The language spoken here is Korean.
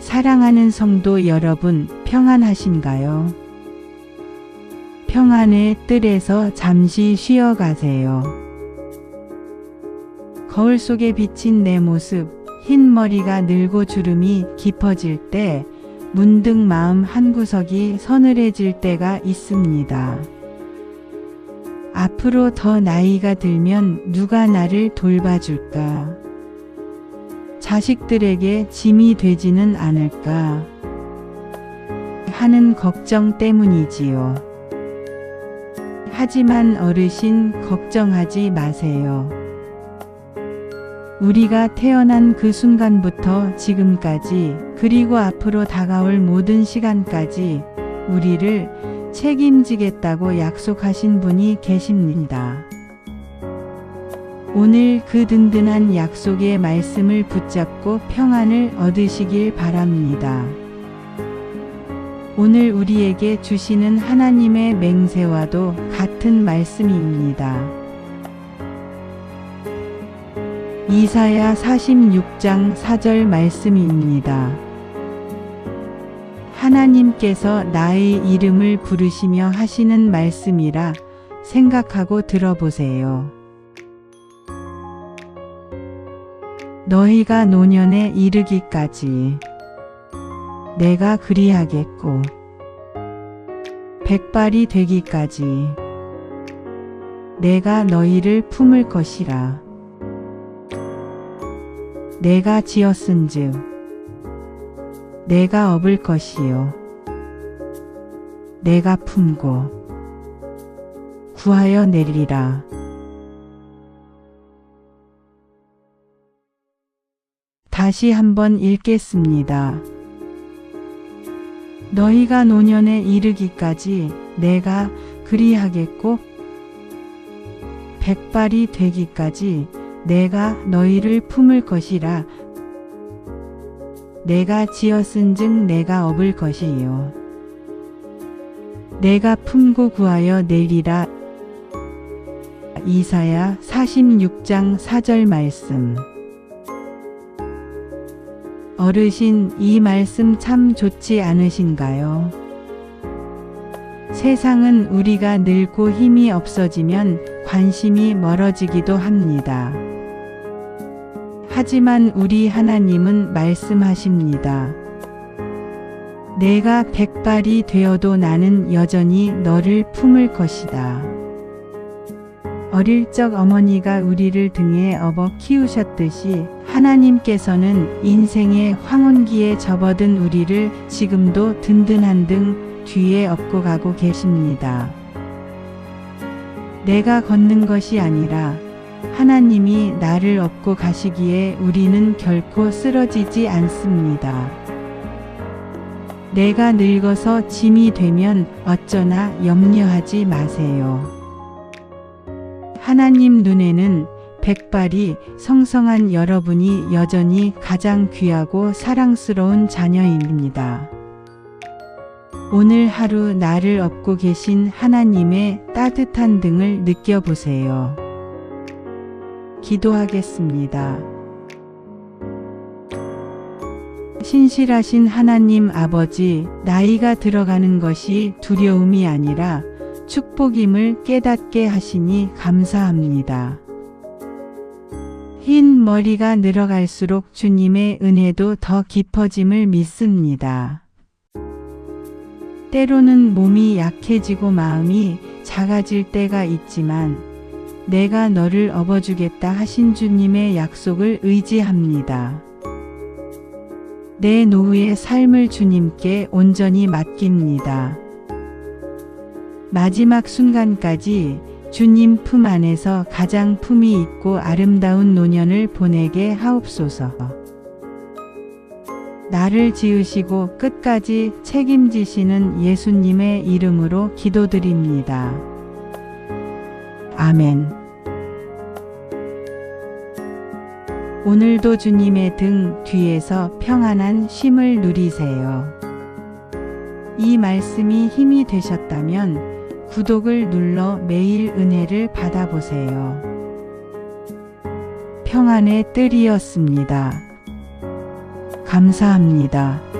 사랑하는 성도 여러분, 평안하신가요? 평안의 뜰에서 잠시 쉬어가세요. 거울 속에 비친 내 모습, 흰 머리가 늘고 주름이 깊어질 때, 문득 마음 한구석이 서늘해질 때가 있습니다. 앞으로 더 나이가 들면 누가 나를 돌봐줄까? 자식들에게 짐이 되지는 않을까? 하는 걱정 때문이지요. 하지만 어르신 걱정하지 마세요. 우리가 태어난 그 순간부터 지금까지 그리고 앞으로 다가올 모든 시간까지 우리를 책임지겠다고 약속하신 분이 계십니다. 오늘 그 든든한 약속의 말씀을 붙잡고 평안을 얻으시길 바랍니다. 오늘 우리에게 주시는 하나님의 맹세와도 같은 말씀입니다. 이사야 46장 4절 말씀입니다. 하나님께서 나의 이름을 부르시며 하시는 말씀이라 생각하고 들어보세요. 너희가 노년에 이르기까지 내가 그리하겠고 백발이 되기까지 내가 너희를 품을 것이라. 내가 지었은즉 내가 업을 것이요 내가 품고 구하여 내리라. 다시 한번 읽겠습니다. 너희가 노년에 이르기까지 내가 그리하겠고 백발이 되기까지 내가 너희를 품을 것이라. 내가 지었은즉 내가 업을 것이요. 내가 품고 구하여 내리라. 이사야 46장 4절 말씀 어르신 이 말씀 참 좋지 않으신가요? 세상은 우리가 늙고 힘이 없어지면 관심이 멀어지기도 합니다. 하지만 우리 하나님은 말씀하십니다. 내가 백발이 되어도 나는 여전히 너를 품을 것이다. 어릴 적 어머니가 우리를 등에 업어 키우셨듯이 하나님께서는 인생의 황혼기에 접어든 우리를 지금도 든든한 등 뒤에 업고 가고 계십니다. 내가 걷는 것이 아니라 하나님이 나를 업고 가시기에 우리는 결코 쓰러지지 않습니다. 내가 늙어서 짐이 되면 어쩌나 염려하지 마세요. 하나님 눈에는 백발이 성성한 여러분이 여전히 가장 귀하고 사랑스러운 자녀입니다. 오늘 하루 나를 업고 계신 하나님의 따뜻한 등을 느껴보세요. 기도하겠습니다. 신실하신 하나님 아버지, 나이가 들어가는 것이 두려움이 아니라 축복임을 깨닫게 하시니 감사합니다. 흰 머리가 늘어갈수록 주님의 은혜도 더 깊어짐을 믿습니다. 때로는 몸이 약해지고 마음이 작아질 때가 있지만 내가 너를 업어주겠다 하신 주님의 약속을 의지합니다. 내 노후의 삶을 주님께 온전히 맡깁니다. 마지막 순간까지 주님 품 안에서 가장 품이 있고 아름다운 노년을 보내게 하옵소서. 나를 지으시고 끝까지 책임지시는 예수님의 이름으로 기도드립니다. 아멘. 오늘도 주님의 등 뒤에서 평안한 쉼을 누리세요. 이 말씀이 힘이 되셨다면 구독을 눌러 매일 은혜를 받아보세요. 평안의 뜰이었습니다. 감사합니다.